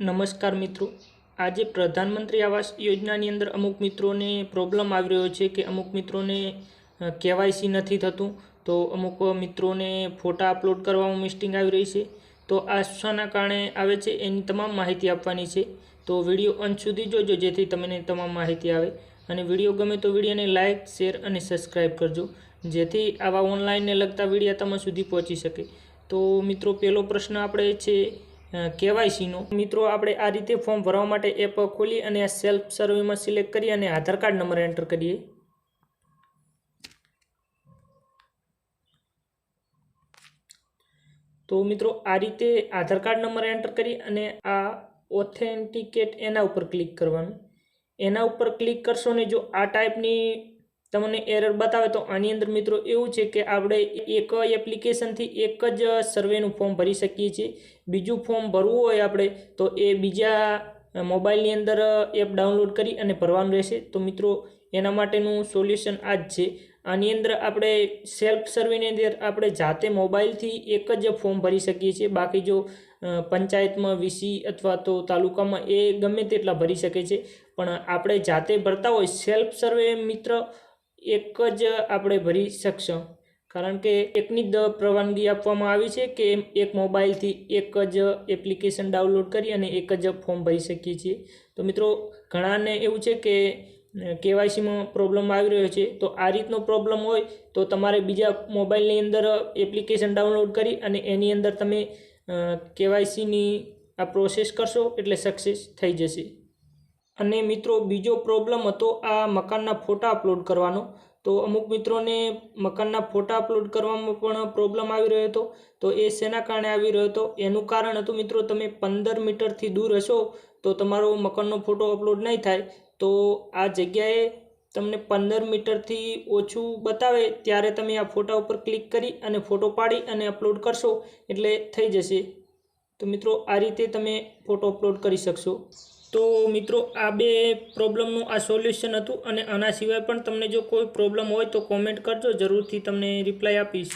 નમસ્કાર મિત્રો. આજે પ્રધાનમંત્રી આવાસ યોજનાની અંદર અમુક મિત્રોને પ્રોબ્લેમ આવી રહ્યો છે કે અમુક મિત્રોને કેવાયસી નથી થતું. તો અમુક મિત્રોને ફોટા અપલોડ કરવામાં મિસ્ટિંગ આવી રહી છે. તો આ શાના કારણે આવે છે, એની તમામ માહિતી આપવાની છે. તો વીડિયો અંત સુધી જોજો, જેથી તમને તમામ માહિતી આવે. અને વીડિયો ગમે તો વિડીયોને લાઇક શેર અને સબસ્ક્રાઈબ કરજો, જેથી આવા ઓનલાઈનને લગતા વિડીયા તમારા સુધી પહોંચી શકે. તો મિત્રો પહેલો પ્રશ્ન આપણે છે કેવાયસીનો. મિત્રો, આપણે આ રીતે ફોર્મ ભરવા માટે એપ ખોલી અને સેલ્ફ સર્વેમાં સિલેક્ટ કરી અને આધાર કાર્ડ નંબર એન્ટર કરીએ. તો મિત્રો, આ રીતે આધાર કાર્ડ નંબર એન્ટર કરી અને આ ઓથેન્ટિકેટ એના ઉપર ક્લિક કરવાનું. એના ઉપર ક્લિક કરશો ને જો આ ટાઈપની તમને એરર બતાવે તો આની અંદર મિત્રો એવું છે કે આપણે એક એપ્લિકેશનથી એક જ સર્વેનું ફોર્મ ભરી શકીએ છીએ. બીજું ફોર્મ ભરવું હોય આપણે, તો એ બીજા મોબાઈલની અંદર એપ ડાઉનલોડ કરી અને ભરવાનું રહેશે. તો મિત્રો, એના માટેનું સોલ્યુશન આ જ છે. આની અંદર આપણે સેલ્ફ સર્વેની અંદર આપણે જાતે મોબાઈલથી એક જ ફોર્મ ભરી શકીએ છીએ. બાકી જો પંચાયતમાં વીસી અથવા તો તાલુકામાં એ ગમે તેટલા ભરી શકે છે. પણ આપણે જાતે ભરતા હોય સેલ્ફ સર્વે મિત્ર એક જ આપણે ભરી શકશું. કારણ કે એકની જ પરવાનગી આપવામાં આવી છે કે એક મોબાઈલથી એક જ એપ્લિકેશન ડાઉનલોડ કરી અને એક જ ફોર્મ ભરી શકીએ છીએ. તો મિત્રો, ઘણાને એવું છે કે કેવાયસીમાં પ્રોબ્લેમ આવી રહ્યો છે. તો આ રીતનો પ્રોબ્લેમ હોય તો તમારે બીજા મોબાઈલની અંદર એપ્લિકેશન ડાઉનલોડ કરી અને એની અંદર તમે કેવાયસીની આ પ્રોસેસ કરશો એટલે સક્સેસ થઈ જશે. અને મિત્રો બીજો પ્રોબ્લેમ હતો આ મકાનના ફોટા અપલોડ કરવાનો. તો અમુક મિત્રોને મકાનના ફોટા અપલોડ કરવામાં પણ પ્રોબ્લેમ આવી રહ્યો હતો. તો એ શેના કારણે આવી રહ્યો હતો? એનું કારણ હતું મિત્રો તમે પંદર મીટરથી દૂર હશો તો તમારો મકાનનો ફોટો અપલોડ નહીં થાય. તો આ જગ્યાએ તમને પંદર મીટરથી ઓછું બતાવે ત્યારે તમે આ ફોટા ઉપર ક્લિક કરી અને ફોટો પાડી અને અપલોડ કરશો એટલે થઈ જશે. તો મિત્રો આ રીતે તમે ફોટો અપલોડ કરી શકશો. તો મિત્રો, આ બે પ્રોબ્લેમનું આ સોલ્યુશન હતું અને આના સિવાય પણ તમને જો કોઈ પ્રોબ્લેમ હોય તો કોમેન્ટ કરજો, જરૂરથી તમને રિપ્લાય આપીશ.